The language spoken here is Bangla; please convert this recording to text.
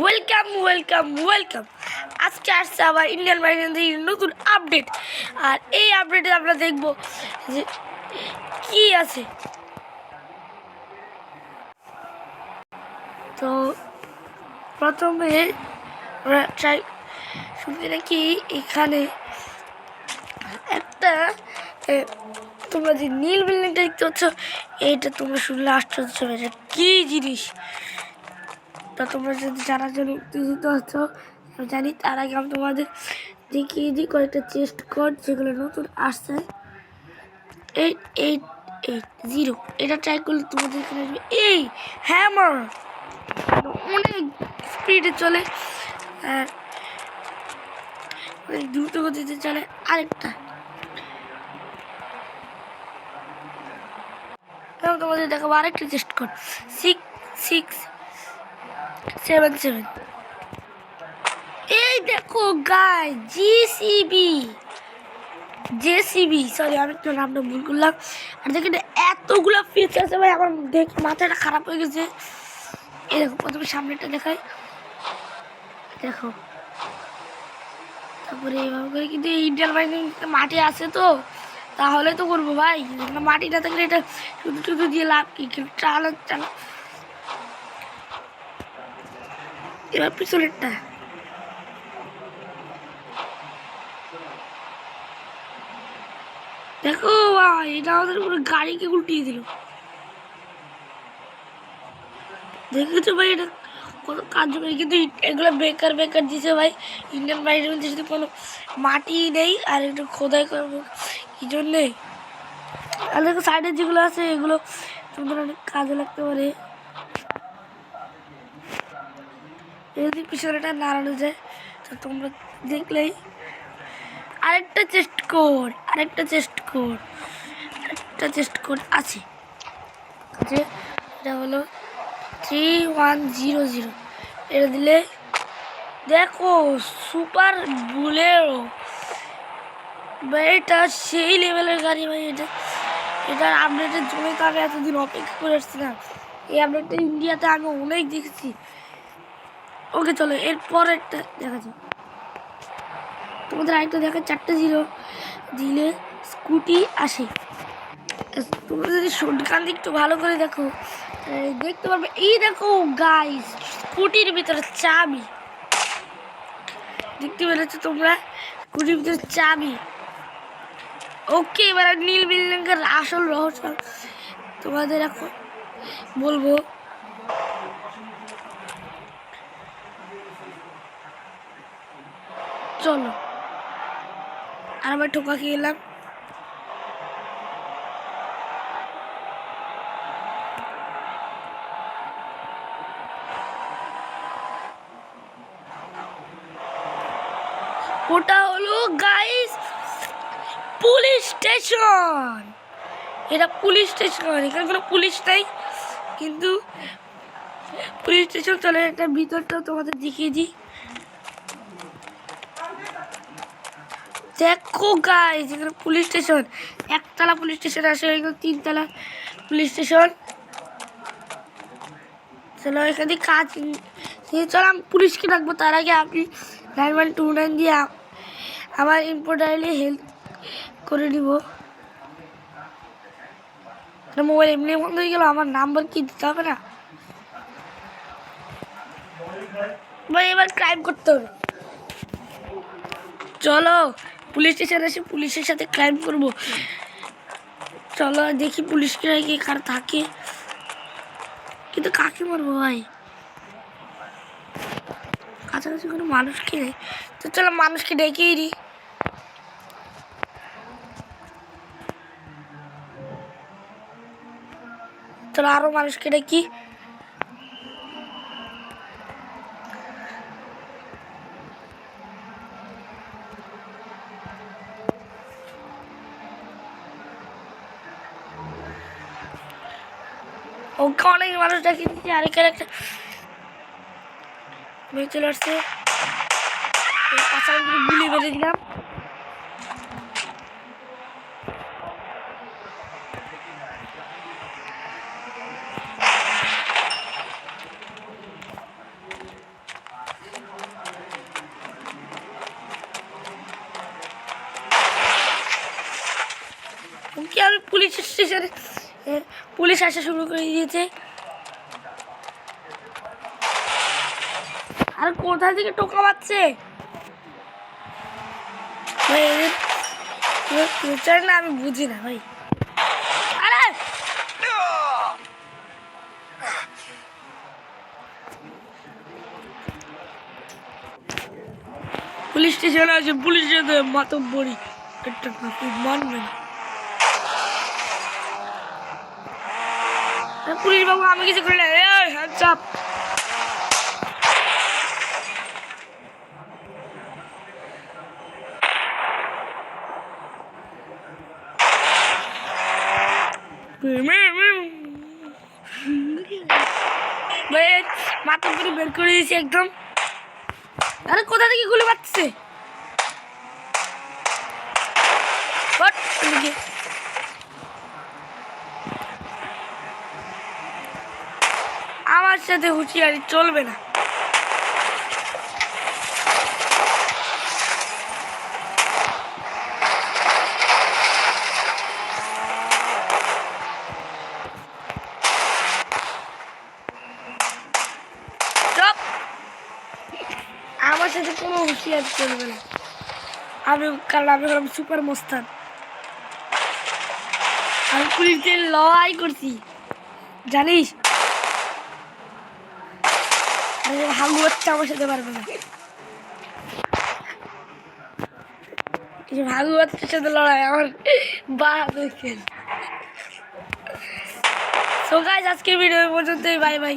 ওয়েলকাম ওয়েলকাম ওয়েলকাম আজকে আসছে আবার ইন্ডিয়ান মাইন্ড থেকে নতুন আপডেট আর এই আপডেটে আমরা দেখব যে কি আছে। তো প্রথমে আমরা ট্রাই শুনতে নাকি এখানে একটা তোমরা যে নীল বিল্ডিংটা দেখতে পাচ্ছ, এইটা তোমরা শুনলে আশ্চর্য এটা কী জিনিস? তা তোমরা যদি জানার জন্য উত্তেজিত আমি জানি তার আগে আমি তোমাদের দেখিয়ে দিই কয়েকটা চেস্ট কোড যেগুলো নতুন আসছে। এইট এইট এইট জিরো এটা ট্রাই করলে তোমাদের এখানে আসবে এই হ্যামার অনেক স্পিডে চলে। আর অনেক দ্রুত গতিতে চলে। আরেকটা। তোমাদের দেখাবো আরেকটা chest code six six seven seven এই দেখো গাই জিসিবি জেসিবি সরি আমি তো নামটা ভুল করলাম। আর দেখেন, এতগুলো আছে ভাই, আমার দেখে মাথাটা খারাপ হয়ে গেছে। এই দেখো, প্রথমে সামনেটা দেখাই। দেখো। তারপরে এইভাবে করে কিন্তু ইন্ডিয়ান মাইনিং মাটি আছে তো। তাহলে তো করব ভাই। মাটি না থাকলে এটা শুধু শুধু দিয়ে লাভ কি? কিন্তু চালা চালা এবার পিছনেরটা দেখো ভাই এটা আমাদের পুরো গাড়িকে উল্টিয়ে দিল দেখেছ ভাই এটা কত কার্যকরী কিন্তু এগুলো বেকার বেকার দিছে ভাই ইন্ডিয়ান বাইরের মধ্যে যদি কোনো মাটি নেই আর একটু খোদাই করব কি জন্যে আর দেখো সাইডে যেগুলো আছে এগুলো তোমাদের অনেক কাজে লাগতে পারে যদি পিছনেটা নাড়ানো যায়, তো তোমরা দেখলেই আরেকটা চেস্ট কোড, আরেকটা চেস্ট কোড, আরেকটা চেস্ট কোড আছে। যে এটা হলো থ্রি ওয়ান জিরো জিরো এটা দিলে দেখো সুপার বুলেরো এটা সেই লেভেলের গাড়ি ভাই, এটা, এটার আপডেটের জন্য তো আমি এতদিন অপেক্ষা করে আসছিলাম। এই আপডেটটা ইন্ডিয়াতে আমি অনেক দেখেছি। ওকে, চলো, এরপর একটা দেখা যাক। তোমাদের আরেকটা দেখা, চারটে জিরো। দিলে স্কুটি আসে। তোমরা যদি শর্টকান একটু ভালো করে দেখো দেখতে পারবে, এই দেখো গাইস স্কুটির ভিতরে চাবি। দেখতে পেরেছ তোমরা? স্কুটির ভিতরে চাবি। ওকে, এবার নীল বিল্ডিংয়ের আসল রহস্য তোমাদের এখন বলব। চলো। আর আবার ঠোকা খেয়ে এলাম। ওটা হলো গাইস পুলিশ স্টেশন এটা পুলিশ স্টেশন এখানে কোনো পুলিশ নাই। কিন্তু পুলিশ স্টেশন চলে, এটা ভিতরটাও তোমাদের দেখিয়ে দিই। দেখো গাইস এখানে পুলিশ স্টেশন একতলা পুলিশ স্টেশন আছে তিনতলা পুলিশ স্টেশন চলো, এখানে কাজ চলো, আমি পুলিশকে ডাকবো, তার আগে আপনি নাইন ওয়ান টু নাইন দিয়ে আমার ইম্পোর্টারলি হেল্প করে দিব মোবাইল এমনি বন্ধ হয়ে গেল, আমার নাম্বার কি দিতে হবে না? এবার ক্রাইম করতে হবে। চলো পুলিশ স্টেশন এসে পুলিশের সাথে ক্লাইম করব। চলো দেখি পুলিশকে কি কার থাকে। কিন্তু কাকে মারবো ভাই? কাছাকাছি কোনো মানুষকে নেই। তো চলো মানুষকে ডেকেই দিই। চলো আরও মানুষকে ডেকি। অনেক মানুষ ডাকি দিচ্ছি আরেকের একটা ভেতরে আসছে। গুলি মেরে দিলাম। পুলিশ আসা শুরু করে দিয়েছে। আর কোথা থেকে টোকা মারছে? ফিউচার না আমি বুঝি না, ভাই। পুলিশ স্টেশনে আছে, পুলিশ সাথে মাতব্বরি। একটা মানবে না। পুলিশ বাবু আমি কিছু করি না। হ্যান্ডস মাথা করে বের করে দিয়েছি একদম। আরে, কোথা থেকে গুলি পাচ্ছে আমার সাথে হুঁশিয়ারি চলবে না। আমার সাথে কোনো হুঁশিয়ারি চলবে না। আমি কারণ আমি হলাম সুপার মোস্তান। আমি পুলিশদের লড়াই করছি। জানিস? হচ্ছে আমার সাথে পারবে না। এই যে ভাগু হচ্ছে সাথে লড়াই আমার বা দেখেন সো গাইজ আজকের ভিডিও পর্যন্তই বাই বাই